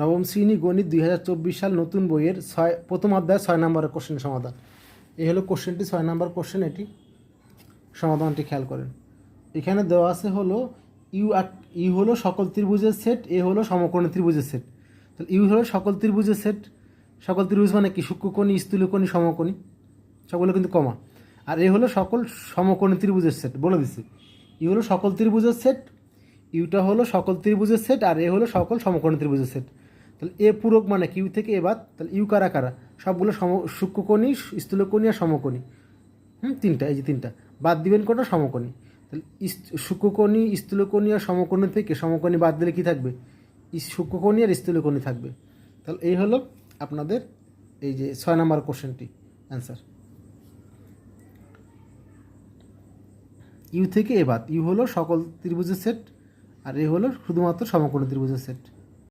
নবম শ্রেণি গণিত দুই হাজার চব্বিশ সাল নতুন বইয়ের ছয় প্রথম অধ্যায় ছয় নম্বরের কোশ্চেন সমাধান। এই হলো কোশ্চেনটি ছয় নম্বর কোশ্চেন এটি। সমাধানটি খেয়াল করেন। এখানে দেওয়া আছে হলো, ইউ ইউ হলো সকল ত্রিভুজের সেট, এ হলো সমকোণী ত্রিভুজের সেট। তাহলে ইউ হলো সকল ত্রিভুজের সেট। সকল ত্রিভুজ মানে কি? সূক্ষ্মকোণী, স্থূলকোণী, সমকোণী। সবগুলো কিন্তু কমা। আর এ হলো সকল সমকোণী ত্রিভুজের সেট, বলে দিচ্ছি ইউ হলো সকল ত্রিভুজের সেট, ইউটা হলো সকল ত্রিভুজের সেট, আর এ হলো সকল সমকোণী ত্রিভুজের সেট। তাহলে এ পূরক মানে কিউ থেকে এবার তাহলে ইউ কারা কারা? সবগুলো সম, সূক্ষ্মকোণী, স্থূলকোণী আর সমকোণী। হুম, তিনটা, এই যে তিনটা। বাদ দিবেন কোনটা সমকোণী। তাহলে সূক্ষ্মকোণী, স্থূলকোণী আর সমকোণী থেকে সমকোণী বাদ দিলে কি থাকবে? সূক্ষ্মকোণী আর স্থূলকোণী থাকবে। তাহলে এই হলো আপনাদের এই যে ছয় নম্বর কোশ্চেনটি, অ্যান্সার। ইউ থেকে এ বাদ। ইউ হলো সকল ত্রিভুজের সেট, আর এ হলো শুধুমাত্র সমকোণী ত্রিভুজের সেট।